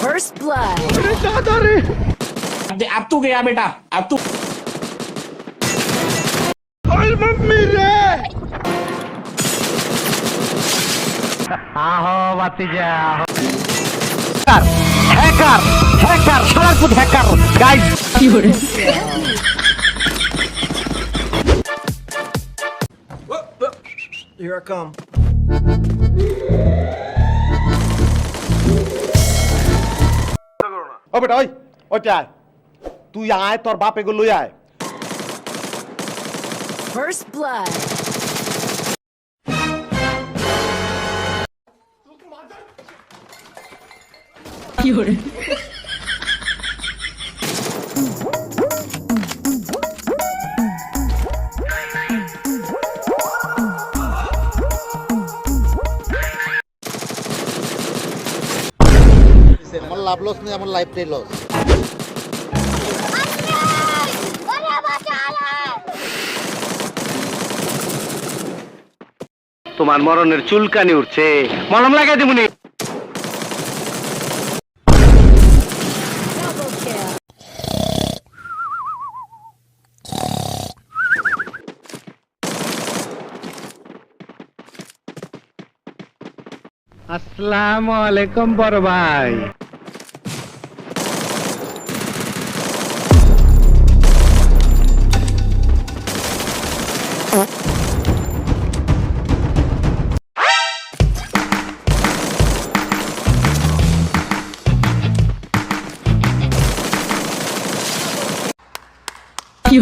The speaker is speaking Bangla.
First blood. अरे दादा रे अब अब तू गया बेटा अब तू और मम्मी रे आहो भतीजा हैकर हैकर हैकर सारा कुछ hacker guys Here I come. ও বেটা ওই ওইটা আয় তুই আয় তোর বাপ এগুলো লই আয় First blood. আমার লাভ লস নেই আমার লাইফটাই লস তোমার মরণের চুলকানি উঠছে। মলম লাগাই দিবনি আসসালামু আলাইকুম বড় ভাই। কি